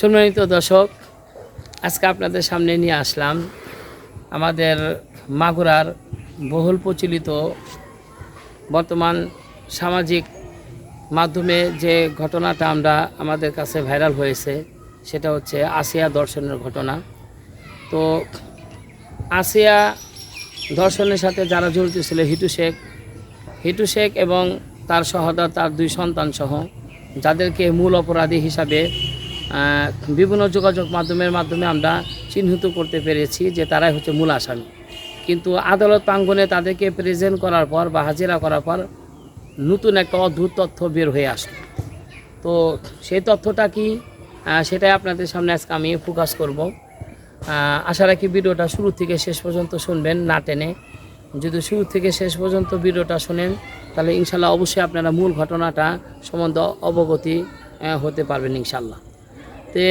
সম্মানিত দর্শক, আজকে আপনাদের সামনে নিয়ে আসলাম আমাদের মাগুরার বহুল প্রচলিত বর্তমান সামাজিক মাধ্যমে যে ঘটনাটা আমরা আমাদের কাছে ভাইরাল হয়েছে, সেটা হচ্ছে আসিয়া দর্শনের ঘটনা। তো আসিয়া দর্শনের সাথে যারা জড়িত ছিল, হিটু শেখ হিটু শেখ এবং তার সহদর তার দুই সন্তান সহ যাদেরকে মূল অপরাধী হিসাবে বিভিন্ন যোগাযোগ মাধ্যমের মাধ্যমে আমরা চিহ্নিত করতে পেরেছি যে তারাই হচ্ছে মূল আসামি। কিন্তু আদালত প্রাঙ্গনে তাদেরকে প্রেজেন্ট করার পর বা হাজিরা করার পর নতুন একটা অদ্ভুত তথ্য বের হয়ে আসলো। তো সেই তথ্যটা কি? সেটাই আপনাদের সামনে আজকে আমি ফোকাস করব। আশা রাখি ভিডিওটা শুরু থেকে শেষ পর্যন্ত শুনবেন, না টেনে। যদি শুরু থেকে শেষ পর্যন্ত ভিডিওটা শোনেন, তাহলে ইনশাল্লাহ অবশ্যই আপনারা মূল ঘটনাটা সম্বন্ধে অবগতি হতে পারবেন ইনশাল্লাহ। তে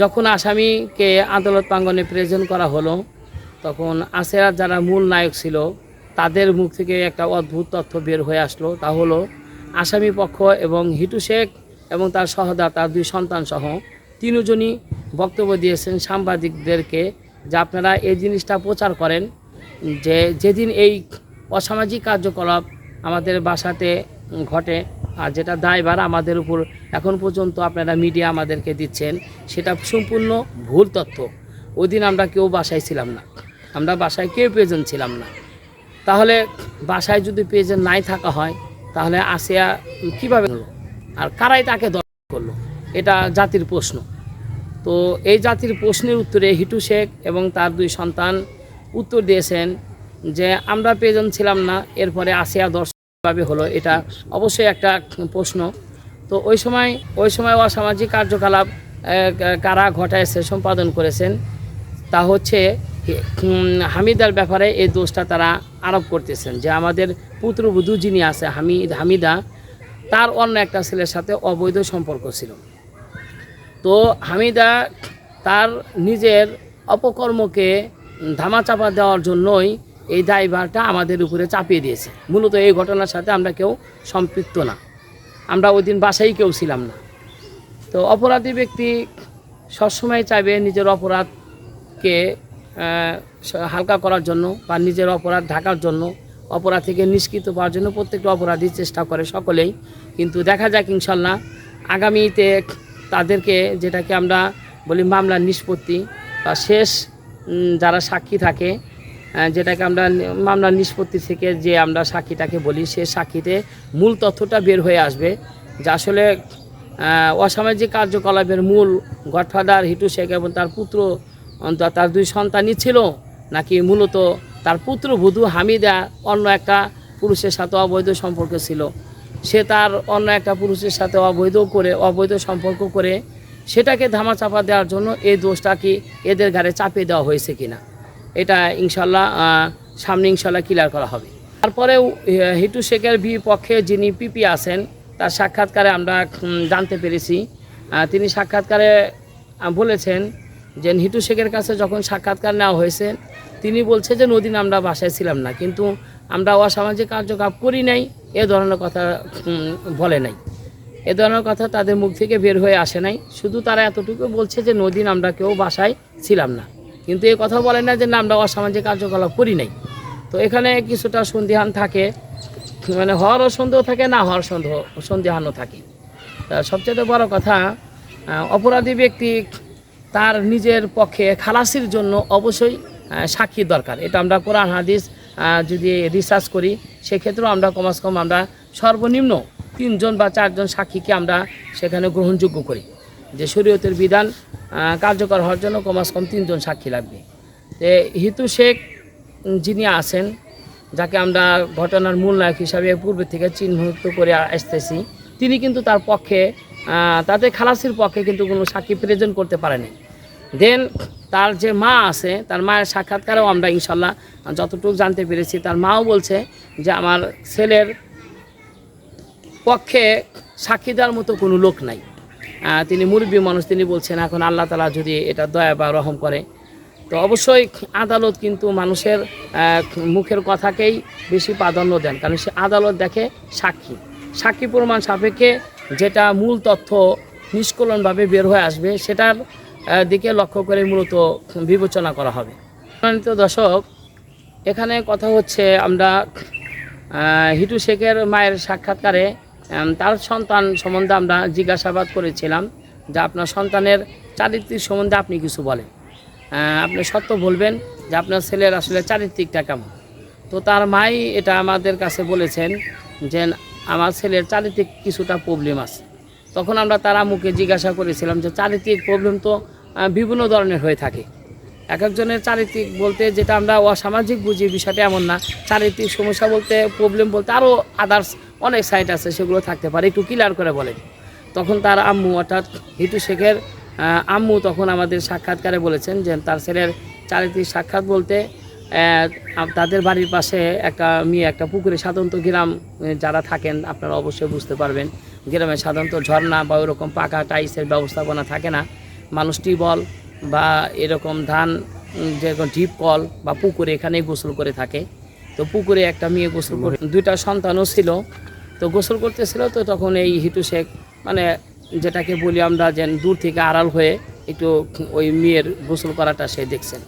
যখন আসামিকে আদালত প্রাঙ্গনে প্রেজেন্ট করা হলো, তখন আসেরার যারা মূল নায়ক ছিল, তাদের মুখ থেকে একটা অদ্ভুত তথ্য বের হয়ে আসলো। তা হলো, আসামি পক্ষ এবং হিটু শেখ এবং তার সহদা তার দুই সন্তান সহ তিনজনই বক্তব্য দিয়েছেন সাংবাদিকদেরকে যে আপনারা এই জিনিসটা প্রচার করেন যে যেদিন এই অসামাজিক কার্যকলাপ আমাদের বাসাতে ঘটে আর যেটা দায়ভার আমাদের উপর এখন পর্যন্ত আপনারা মিডিয়া আমাদেরকে দিচ্ছেন, সেটা সম্পূর্ণ ভুল তথ্য। ওই দিন আমরা কেউ বাসায় ছিলাম না। আমরা বাসায় কেউ প্রেজেন্ট ছিলাম না। তাহলে বাসায় যদি প্রেজেন্ট নাই থাকা হয়, তাহলে আসিয়া কীভাবে হলো আর কারাই তাকে দর্শন করল এটা জাতির প্রশ্ন। তো এই জাতির প্রশ্নের উত্তরে হিটু শেখ এবং তার দুই সন্তান উত্তর দিয়েছেন যে, আমরা প্রেজেন্ট ছিলাম না, এরপরে আসিয়া দর্শকভাবে হলো এটা অবশ্যই একটা প্রশ্ন। তো ওই সময় ওই সময় অসামাজিক কার্যকলাপ কারা ঘটাইছে, সম্পাদন করেছেন, তা হচ্ছে হামিদার ব্যাপারে এই দোষটা তারা আরোপ করতেছেন যে আমাদের পুত্রবধূ যিনি আছে হামিদ হামিদা, তার অন্য একটা ছেলের সাথে অবৈধ সম্পর্ক ছিল। তো হামিদা তার নিজের অপকর্মকে ধামাচাপা দেওয়ার জন্যই এই দায়ভারটা আমাদের উপরে চাপিয়ে দিয়েছে। মূলত এই ঘটনার সাথে আমরা কেউ সম্পৃক্ত না। আমরা ওই দিন বাসায় কেউ ছিলাম না। তো অপরাধী ব্যক্তি সবসময় চাইবে নিজের অপরাধকে হালকা করার জন্য বা নিজের অপরাধ ঢাকার জন্য, অপরাধ থেকে নিষ্কৃত পাওয়ার জন্য প্রত্যেকটা অপরাধী চেষ্টা করে সকলেই। কিন্তু দেখা যাক ইনশাল্লাহ আগামীতে তাদেরকে যেটাকে আমরা বলি মামলার নিষ্পত্তি বা শেষ যারা সাক্ষী থাকে যেটাকে আমরা মামলার নিষ্পত্তি থেকে যে আমরা সাক্ষীটাকে বলি, সে সাক্ষীতে মূল তথ্যটা বের হয়ে আসবে। যে আসলে অসামাজিক কার্যকলাপের মূল গডফাদার হিটু শেখ এবং তার পুত্র তার দুই সন্তানই ছিল, নাকি মূলত তার পুত্রবধূ হামিদা অন্য একটা পুরুষের সাথে অবৈধ সম্পর্ক ছিল। সে তার অন্য একটা পুরুষের সাথে অবৈধ করে, অবৈধ সম্পর্ক করে সেটাকে ধামাচাপা দেওয়ার জন্য এই দোষটা কি এদের ঘাড়ে চাপিয়ে দেওয়া হয়েছে কিনা। এটা ইনশাল্লাহ সামনে ইনশাল্লাহ ক্লিয়ার করা হবে। তারপরেও হিটু শেখের বিপক্ষে যিনি পিপি আছেন, তার সাক্ষাৎকারে আমরা জানতে পেরেছি। তিনি সাক্ষাৎকারে বলেছেন যে হিটু শেখের কাছে যখন সাক্ষাৎকার নেওয়া হয়েছে, তিনি বলছে যে নদীন আমরা বাসায় ছিলাম না, কিন্তু আমরা অসামাজিক কার্যকলাপ করি নাই, এ ধরনের কথা বলে নাই। এ ধরনের কথা তাদের মুখ থেকে বের হয়ে আসে নাই। শুধু তারা এতটুকু বলছে যে নদীন আমরা কেউ বাসায় ছিলাম না। কিন্তু এই কথা বলে না যে না আমরা অসামাজিক কার্যকলাপ করি নাই। তো এখানে কিছুটা সন্দেহান থাকে মানে হওয়ারও সন্দেহ থাকে, না হওয়ার সন্দেহ, সন্দেহানও থাকে। সবচেয়ে বড় কথা অপরাধী ব্যক্তি তার নিজের পক্ষে খালাসির জন্য অবশ্যই সাক্ষী দরকার। এটা আমরা কোরআন, হাদিস যদি রিসার্চ করি, সেক্ষেত্রেও আমরা কমাস কম আমরা সর্বনিম্ন তিনজন বা চারজন সাক্ষীকে আমরা সেখানে গ্রহণযোগ্য করি। যে শরীয়তের বিধান কার্যকর হওয়ার জন্য কমাস কম তিনজন সাক্ষী লাগবে। তে হিতু শেখ যিনি আছেন, যাকে আমরা ঘটনার মূল নায়ক হিসাবে পূর্বে থেকে চিহ্নিত করে আসতেছি, তিনি কিন্তু তার পক্ষে তাদের খালাসির পক্ষে কিন্তু কোনো সাক্ষী প্রেজেন্ট করতে পারেনি দেন তার যে মা আছে, তার মায়ের সাক্ষাৎকারেও আমরা ইনশাল্লাহ যতটুকু জানতে পেরেছি, তার মাও বলছে যে আমার ছেলের পক্ষে সাক্ষী দেওয়ার মতো কোনো লোক নাই। তিনি মুরব্বী মানুষ, তিনি বলছেন, এখন আল্লাহ তালা যদি এটা দয়া বা রহম করে। তো অবশ্যই আদালত কিন্তু মানুষের মুখের কথাকেই বেশি প্রাধান্য দেন, কারণ সে আদালত দেখে সাক্ষী। সাক্ষী প্রমাণ সাপেক্ষে যেটা মূল তথ্য নিষ্কলনভাবে বের হয়ে আসবে, সেটার দিকে লক্ষ্য করে মূলত বিবেচনা করা হবে। সম্মানিত দর্শক, এখানে কথা হচ্ছে আমরা হিটু শেখের মায়ের সাক্ষাৎকারে তার সন্তান সম্বন্ধে আমরা জিজ্ঞাসাবাদ করেছিলাম যে আপনার সন্তানের চারিত্রিক সম্বন্ধে আপনি কিছু বলেন। আপনি সত্য বলবেন যে আপনার ছেলের আসলে চারিত্রিকটা কেমন? তো তার মাই এটা আমাদের কাছে বলেছেন যে আমার ছেলের চারিত্রিক কিছুটা প্রবলেম আছে। তখন আমরা তার আম্মুকে জিজ্ঞাসা করেছিলাম যে চারিত্রিক প্রবলেম তো বিভিন্ন ধরনের হয়ে থাকে। এক একজনের চারিত্রিক বলতে যেটা আমরা অসামাজিক বুঝি, বিষয়টা এমন না। চারিত্রিক সমস্যা বলতে প্রবলেম বলতে আরও আদার্স অনেক সাইট আছে, সেগুলো থাকতে পারে। একটু ক্লিয়ার করে বলেন। তখন তার আম্মু, অর্থাৎ হিটু শেখের আম্মু তখন আমাদের সাক্ষাৎকারে বলেছেন যে তার ছেলের চারিত্রিক সাক্ষাৎ বলতে তাদের বাড়ির পাশে একটা মেয়ে, একটা পুকুরে সাধারণত গ্রাম যারা থাকেন আপনারা অবশ্যই বুঝতে পারবেন। গ্রামে সাধারণত ঝর্ণা বা ওরকম পাকা টাইসের ব্যবস্থাপনা থাকে না। মানুষ টিউবওয়েল বা এরকম ধান যেরকম ডিপ কল বা পুকুরে এখানেই গোসল করে থাকে। তো পুকুরে একটা মেয়ে গোসল করে, দুইটা সন্তানও ছিল। তো গোসল করতেছিল, তো তখন এই হিটু শেখ মানে যেটাকে বলি আমরা যে দূর থেকে আড়াল হয়ে একটু ওই মেয়ের গোসল করাটা সে দেখছেন।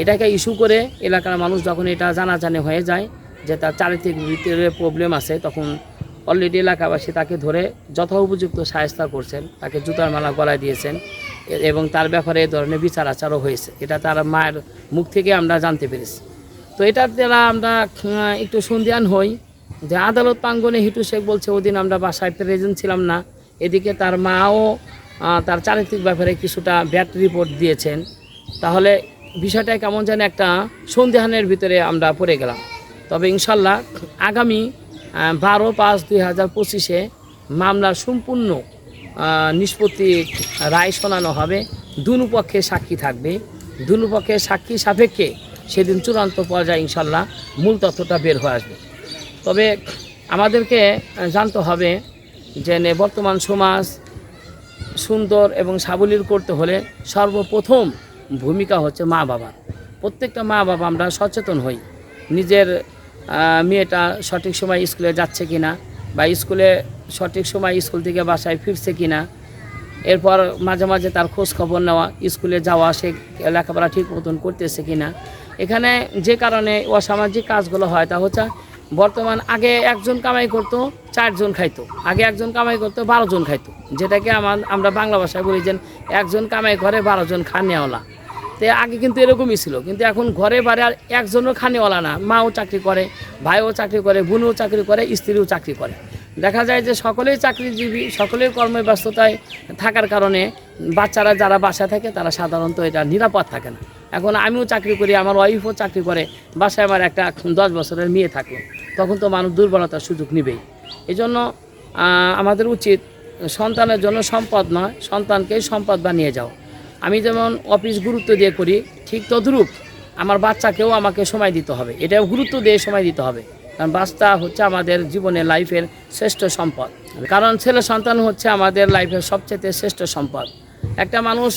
এটাকে ইস্যু করে এলাকার মানুষ যখন এটা জানাজানি হয়ে যায় যে তার চারিত্রিক ভিতরে প্রবলেম আছে, তখন অলরেডি এলাকাবাসী তাকে ধরে যথা উপযুক্ত সায়স্তা করছেন, তাকে জুতার মালা গলায় দিয়েছেন। এবং তার ব্যাপারে এ ধরনের বিচার আচারও হয়েছে। এটা তার মায়ের মুখ থেকে আমরা জানতে পেরেছি। তো এটার দ্বারা আমরা একটু সন্ধিয়ান হই যে আদালত প্রাঙ্গনে হিটু শেখ বলছে, ওদিন আমরা বাসায় প্রেজেন্ট ছিলাম না। এদিকে তার মাও তার চারিত্রিক ব্যাপারে কিছুটা ব্যাড রিপোর্ট দিয়েছেন। তাহলে বিষয়টা কেমন যেন একটা সন্দেহানের ভিতরে আমরা পড়ে গেলাম। তবে ইনশাল্লাহ আগামী বারো পাঁচ দুই হাজার পঁচিশে মামলার সম্পূর্ণ নিষ্পত্তি রায় শোনানো হবে। দুনু পক্ষে সাক্ষী থাকবে। দুনু পক্ষের সাক্ষী সাপেক্ষে সেদিন চূড়ান্ত পর্যায়ে ইনশাল্লাহ মূল তথ্যটা বের হয়ে আসবে। তবে আমাদেরকে জানতে হবে যে নে বর্তমান সমাজ সুন্দর এবং সাবলীল করতে হলে সর্বপ্রথম ভূমিকা হচ্ছে মা বাবার। প্রত্যেকটা মা বাবা আমরা সচেতন হই। নিজের মেয়েটা সঠিক সময় স্কুলে যাচ্ছে কিনা বা স্কুলে সঠিক সময় স্কুল থেকে বাসায় ফিরছে কিনা, এরপর মাঝে মাঝে তার খোঁজ খবর নেওয়া, স্কুলে যাওয়া, সে লেখাপড়া ঠিক মতন করতেছে কিনা। এখানে যে কারণে অসামাজিক কাজগুলো হয় তা হচ্ছে বর্তমান আগে একজন কামাই করতো, চারজন খাইতো। আগে একজন কামাই করতো, বারো জন খাইতো। যেটাকে আমার, আমরা বাংলা ভাষায় বলি যে একজন কামাই করে, বারো জন খানেওয়ালা তো আগে কিন্তু এরকমই ছিল। কিন্তু এখন ঘরে বাড়ি আর একজনও খানেওয়ালা না। মাও চাকরি করে, ভাইও চাকরি করে, বোনও চাকরি করে, স্ত্রীও চাকরি করে। দেখা যায় যে সকলেই চাকরিজীবী, সকলেই কর্মব্যস্ততায় থাকার কারণে বাচ্চারা যারা বাসায় থাকে, তারা সাধারণত এটা নিরাপদ থাকে না। এখন আমিও চাকরি করি, আমার ওয়াইফও চাকরি করে, বাসায় আমার একটা দশ বছরের মেয়ে থাকে তখন তো মানুষ দুর্বলতার সুযোগ নেবেই। এই জন্য আমাদের উচিত সন্তানের জন্য সম্পদ নয়, সন্তানকেই সম্পদ বানিয়ে যাও আমি যেমন অফিস গুরুত্ব দিয়ে করি, ঠিক তদ্রূপ আমার বাচ্চাকেও আমাকে সময় দিতে হবে। এটাও গুরুত্ব দিয়ে সময় দিতে হবে। কারণ বাচ্চা হচ্ছে আমাদের জীবনে লাইফের শ্রেষ্ঠ সম্পদ। কারণ ছেলে সন্তান হচ্ছে আমাদের লাইফের সবচেয়ে শ্রেষ্ঠ সম্পদ। একটা মানুষ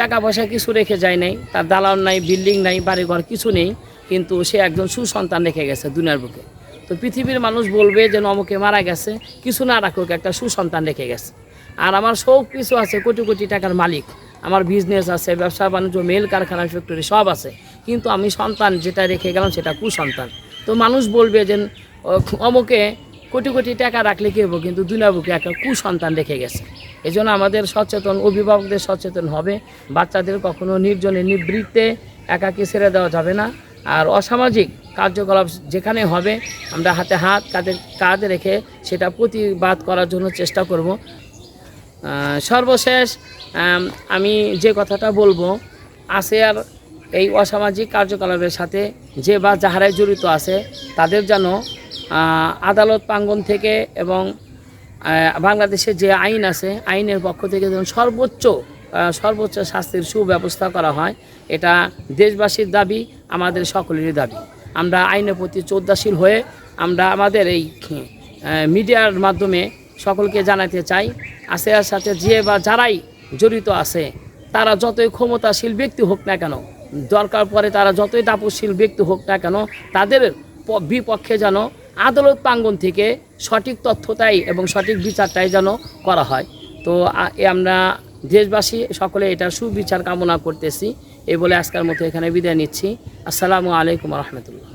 টাকা পয়সা কিছু রেখে যায় নাই, তার দালান নাই বিল্ডিং নাই, বাড়িঘর কিছু নেই, কিন্তু সে একজন সুসন্তান রেখে গেছে দুনিয়ার বুকে। তো পৃথিবীর মানুষ বলবে যে নমকে মারা গেছে, কিছু না রাখুক, একটা সুসন্তান রেখে গেছে। আর আমার সব কিছু আছে কোটি কোটি টাকার মালিক। আমার বিজনেস আছে, ব্যবসা, বাণিজ্য মেল কারখানা ফ্যাক্টরি সব আছে। কিন্তু আমি সন্তান যেটা রেখে গেলাম সেটা কুসন্তান। তো মানুষ বলবে যে অমুকে কোটি কোটি টাকা রাখলে কী হব? কিন্তু দুনিয়া বুকে একটা কুসন্তান রেখে গেছে। এই জন্য আমাদের সচেতন, অভিভাবকদের সচেতন হবে। বাচ্চাদের কখনো নির্জনে নিবৃত্তে একাকে ছেড়ে দেওয়া যাবে না। আর অসামাজিক কার্যকলাপ যেখানে হবে, আমরা হাতে হাত, কাঁধে কাঁধ রেখে সেটা প্রতিবাদ করার জন্য চেষ্টা করব। সর্বশেষ, আমি যে কথাটা বলব, আসিয়ার এই অসামাজিক কার্যকলাপের সাথে যে বা যাহারাই জড়িত আছে, তাদের যেন আদালত প্রাঙ্গণ থেকে এবং বাংলাদেশে যে আইন আছে, আইনের পক্ষ থেকে যেন সর্বোচ্চ সর্বোচ্চ শাস্তির সুব্যবস্থা করা হয়, এটা দেশবাসীর দাবি, আমাদের সকলেরই দাবি। আমরা আইনের প্রতি শ্রদ্ধাশীল হয়ে, আমরা আমাদের এই মিডিয়ার মাধ্যমে সকলকে জানাতে চাই। আসিয়ার সাথে যে বা যারাই জড়িত আছে, তারা যতই ক্ষমতাশীল ব্যক্তি হোক না কেন, দরকার পরে তারা যতই তাপশীল ব্যক্তি হোক না কেন, তাদের বিপক্ষে যেন আদালত প্রাঙ্গন থেকে সঠিক তথ্যটাই এবং সঠিক বিচারটাই যেন করা হয়। তো আমরা দেশবাসী সকলে এটা সুবিচার কামনা করতেছি। এই বলে আজকের মতো এখানে বিদায় নিচ্ছি। আসসালামু আলাইকুম রহমতুল্লাহ।